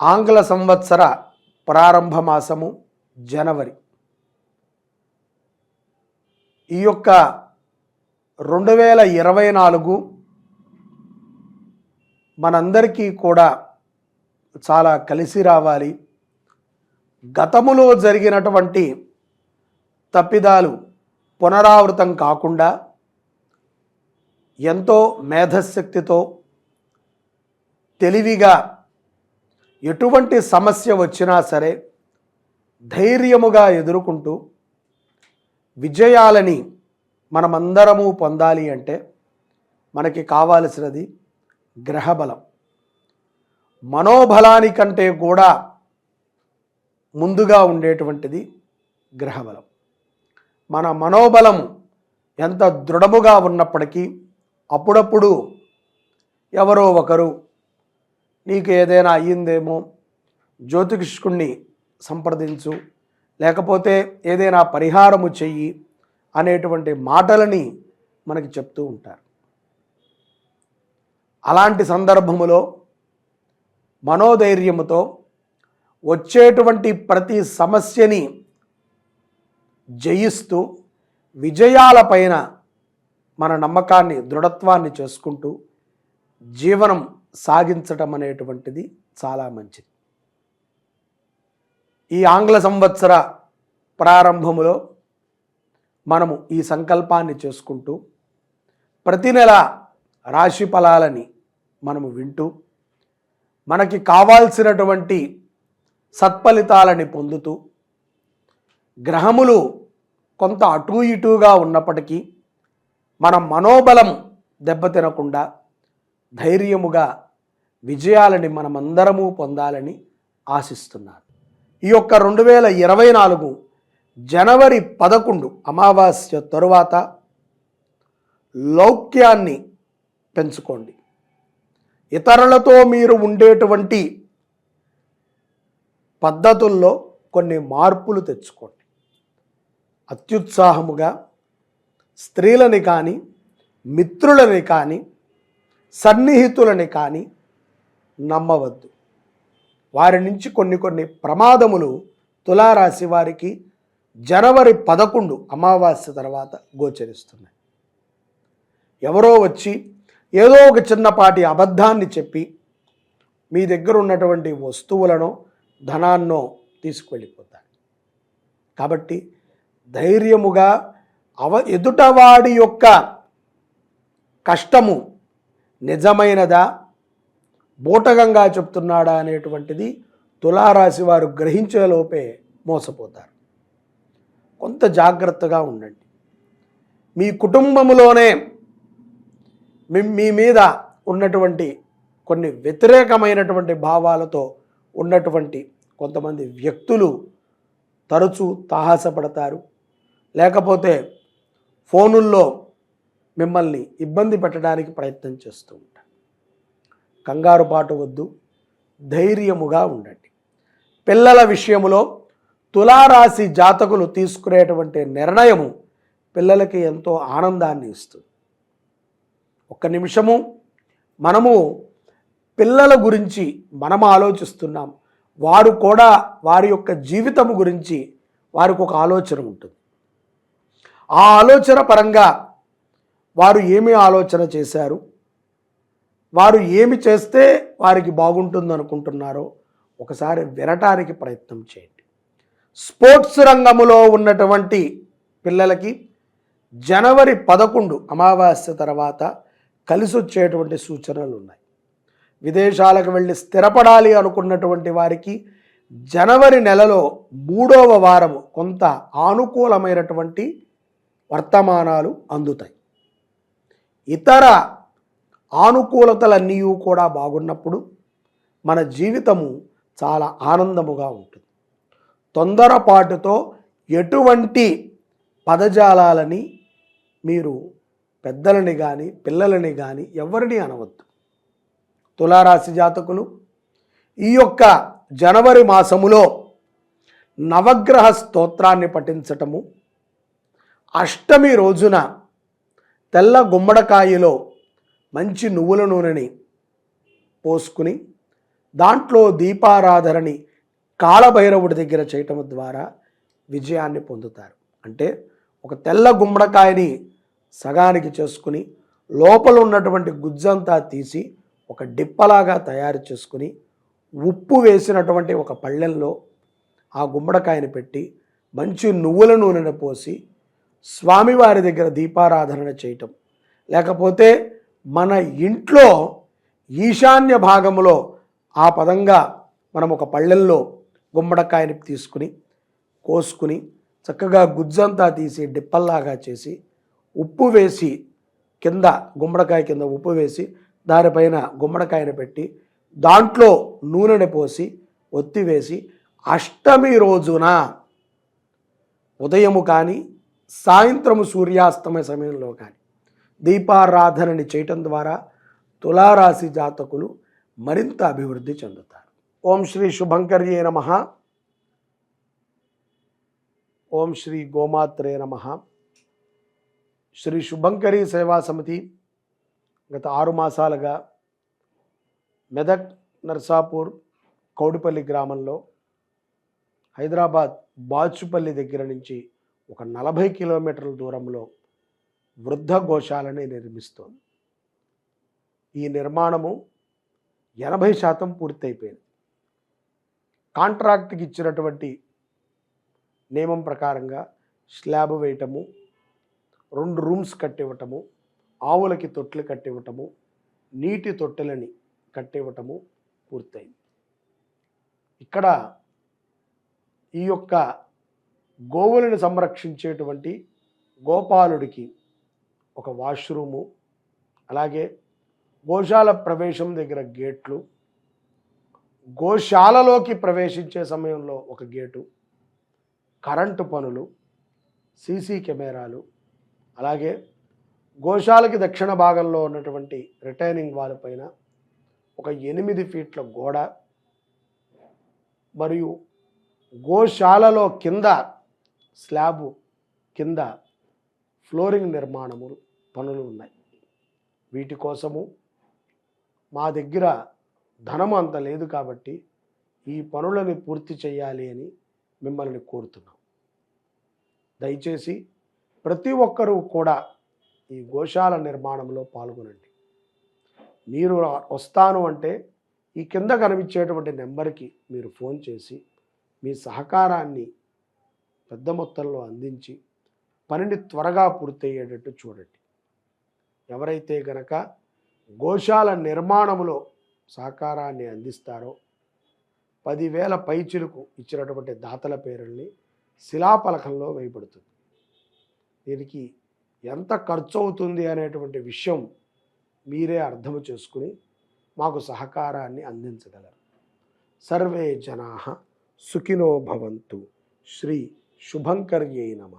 ఆంగ్ల సంవత్సర ప్రారంభ మాసము జనవరి. ఈ యొక్క రెండు వేల ఇరవై నాలుగు మనందరికీ కూడా చాలా కలిసి రావాలి. గతములో జరిగినటువంటి తప్పిదాలు పునరావృతం కాకుండా ఎంతో మేధశక్తితో తెలివిగా ఎటువంటి సమస్య వచ్చినా సరే ధైర్యముగా ఎదుర్కొంటూ విజయాలని మనమందరము పొందాలి అంటే మనకి కావాల్సినది గ్రహబలం. మనోబలానికంటే కూడా ముందుగా ఉండేటువంటిది గ్రహబలం. మన మనోబలం ఎంత దృఢముగా ఉన్నప్పటికీ అప్పుడప్పుడు ఎవరో ఒకరు నీకు ఏదైనా అయ్యిందేమో జ్యోతిష్కుణ్ణి సంప్రదించు లేకపోతే ఏదైనా పరిహారము చెయ్యి అనేటువంటి మాటలని మనకి చెప్తూ ఉంటారు. అలాంటి సందర్భములో మనోధైర్యముతో వచ్చేటువంటి ప్రతి సమస్యని జయిస్తూ విజయాలపైన మన నమ్మకాన్ని దృఢత్వాన్ని చేసుకుంటూ జీవనం సాగించటం అనేటువంటిది చాలా మంచిది. ఈ ఆంగ్ల సంవత్సర ప్రారంభములో మనము ఈ సంకల్పాన్ని చేసుకుంటూ ప్రతి నెల రాశి ఫలాలని మనము వింటూ మనకి కావాల్సినటువంటి సత్ఫలితాలని పొందుతూ గ్రహములు కొంత అటూ ఇటూగా ఉన్నప్పటికీ మన మనోబలం దెబ్బతినకుండా ధైర్యముగా విజయాలని మనమందరము పొందాలని ఆశిస్తున్నారు. ఈ యొక్క రెండు వేల ఇరవై నాలుగు జనవరి పదకొండు అమావాస్య తరువాత లౌక్యాన్ని పెంచుకోండి. ఇతరులతో మీరు ఉండేటువంటి పద్ధతుల్లో కొన్ని మార్పులు తెచ్చుకోండి. అత్యుత్సాహముగా స్త్రీలని కానీ మిత్రులని కానీ సన్నిహితులని కానీ నమ్మవద్దు. వారి నుంచి కొన్ని కొన్ని ప్రమాదములు తులారాశి వారికి జనవరి పదకొండు అమావాస్య తర్వాత గోచరిస్తున్నాయి. ఎవరో వచ్చి ఏదో ఒక చిన్నపాటి అబద్ధాన్ని చెప్పి మీ దగ్గర ఉన్నటువంటి వస్తువులను ధనాన్నో తీసుకువెళ్ళిపోతారు. కాబట్టి ధైర్యముగా అవ ఎదుటవాడి యొక్క కష్టము నిజమైనదా? బూటకంగా చెప్తున్నాడా అనేటువంటిది తులారాశి వారు గ్రహించేలోపే మోసపోతారు. కొంత జాగ్రత్తగా ఉండండి. మీ కుటుంబములోనే మీ మీ మీద ఉన్నటువంటి కొన్ని వ్యతిరేకమైనటువంటి భావాలతో ఉన్నటువంటి కొంతమంది వ్యక్తులు తరచూ తాహాసపడతారు. లేకపోతే ఫోనుల్లో మిమ్మల్ని ఇబ్బంది పెట్టడానికి ప్రయత్నం చేస్తూ ఉంటాడు కంగారు పాటు వద్దు ధైర్యముగా ఉండండి. పిల్లల విషయంలో తులారాశి జాతకులు తీసుకునేటువంటి నిర్ణయము పిల్లలకి ఎంతో ఆనందాన్ని ఇస్తుంది. ఒక్క నిమిషము మనము పిల్లల గురించి మనం ఆలోచిస్తున్నాం. వారు కూడా వారి యొక్క జీవితం గురించి వారికి ఒక ఆలోచన ఉంటుంది. ఆ ఆలోచన పరంగా వారు ఏమి ఆలోచన చేశారు? వారు ఏమి చేస్తే వారికి బాగుంటుంది అనుకుంటున్నారో ఒకసారి వినటానికి ప్రయత్నం చేయండి. స్పోర్ట్స్ రంగములో ఉన్నటువంటి పిల్లలకి జనవరి పదకొండు అమావాస్య తర్వాత కలిసి వచ్చేటువంటి సూచనలు ఉన్నాయి విదేశాలకు వెళ్ళి స్థిరపడాలి అనుకున్నటువంటి వారికి జనవరి నెలలో మూడవ వారము కొంత ఆనుకూలమైనటువంటి వర్తమానాలు అందుతాయి. ఇతర ఆనుకూలతలన్నీ కూడా బాగున్నప్పుడు మన జీవితము చాలా ఆనందముగా ఉంటుంది. తొందరపాటుతో ఎటువంటి పదజాలాలని మీరు పెద్దలని కానీ పిల్లలని కానీ ఎవరిని అనవద్దు. తులారాశి జాతకులు ఈ యొక్క జనవరి మాసములో నవగ్రహ స్తోత్రాన్ని పఠించటము అష్టమి రోజున తెల్ల గుమ్మడికాయలో మంచి నువ్వుల నూనెని పోసుకుని దాంట్లో దీపారాధనని కాళభైరవుడి దగ్గర చేయటం ద్వారా విజయాన్ని పొందుతారు. అంటే ఒక తెల్ల గుమ్మడికాయని సగానికి చేసుకుని లోపల ఉన్నటువంటి గుజ్జంతా తీసి ఒక డిప్పలాగా తయారు చేసుకుని ఉప్పు వేసినటువంటి ఒక పళ్ళెంలో ఆ గుమ్మడికాయని పెట్టి మంచి నువ్వుల నూనెను పోసి స్వామివారి దగ్గర దీపారాధన చేయటం. లేకపోతే మన ఇంట్లో ఈశాన్య భాగంలో ఆ పదంగా మనం ఒక పళ్ళెల్లో గుమ్మడికాయని తీసుకుని కోసుకుని చక్కగా గుజ్జంతా తీసి డిప్పల్లాగా చేసి ఉప్పు వేసి కింద గుమ్మడికాయ కింద ఉప్పు వేసి దానిపైన గుమ్మడికాయను పెట్టి దాంట్లో నూనెని పోసి ఒత్తివేసి అష్టమి రోజున ఉదయము కానీ సాయంత్రము సూర్యాస్తమయ సమయంలో కానీ దీపారాధనని చేయటం ద్వారా తులారాశి జాతకులు మరింత అభివృద్ధి చెందుతారు. ఓం శ్రీ శుభంకర్యే నమ. ఓం శ్రీ గోమాత్రే నమ. శ్రీ శుభంకరి సేవా సమితి గత ఆరు మాసాలుగా మెదక్ నర్సాపూర్ కౌడిపల్లి గ్రామంలో హైదరాబాద్ బాచుపల్లి దగ్గర నుంచి ఒక నలభై కిలోమీటర్ల దూరంలో వృద్ధ గోశాలని నిర్మిస్తోంది. ఈ నిర్మాణము ఎనభై శాతం పూర్తయిపోయింది. కాంట్రాక్ట్కి ఇచ్చినటువంటి నియమం ప్రకారంగా స్లాబ్ వేయటము రెండు రూమ్స్ కట్టివ్వటము ఆవులకి తొట్లు కట్టివ్వటము నీటి తొట్టెలని కట్టివ్వటము పూర్తయింది. ఇక్కడ ఈ యొక్క గోవులను సంరక్షించేటువంటి గోపాలుడికి ఒక వాష్రూము అలాగే గోశాల ప్రవేశం దగ్గర గేట్లు గోశాలలోకి ప్రవేశించే సమయంలో ఒక గేటు కరెంటు పనులు సీసీ కెమెరాలు అలాగే గోశాలకి దక్షిణ భాగంలో ఉన్నటువంటి రిటైనింగ్ వాల్ పైన ఒక ఎనిమిది ఫీట్ల గోడ మరియు గోశాలలో కింద స్లాబు కింద ఫ్లోరింగ్ నిర్మాణములు పనులు ఉన్నాయి. వీటి కోసము మా దగ్గర ధనం అంత లేదు కాబట్టి ఈ పనులని పూర్తి చేయాలి అని మిమ్మల్ని కోరుతున్నాం. దయచేసి ప్రతి ఒక్కరూ కూడా ఈ గోశాల నిర్మాణంలో పాల్గొనండి. మీరు వస్తాను అంటే ఈ కింద కనిపించేటువంటి నెంబర్కి మీరు ఫోన్ చేసి మీ సహకారాన్ని పెద్ద మొత్తంలో అందించి పనిని త్వరగా పూర్తయ్యేటట్టు చూడండి. ఎవరైతే గనక గోశాల నిర్మాణములో సహకారాన్ని అందిస్తారో పదివేల పైచులకు ఇచ్చినటువంటి దాతల పేరుల్ని శిలాపలకంలో వేయబడుతుంది. దీనికి ఎంత ఖర్చు అవుతుంది అనేటువంటి విషయం మీరే అర్థం చేసుకుని మాకు సహకారాన్ని అందించగలరు. సర్వే జనా సుఖినో భవంతు. శ్రీ శుభంకర్యై నమ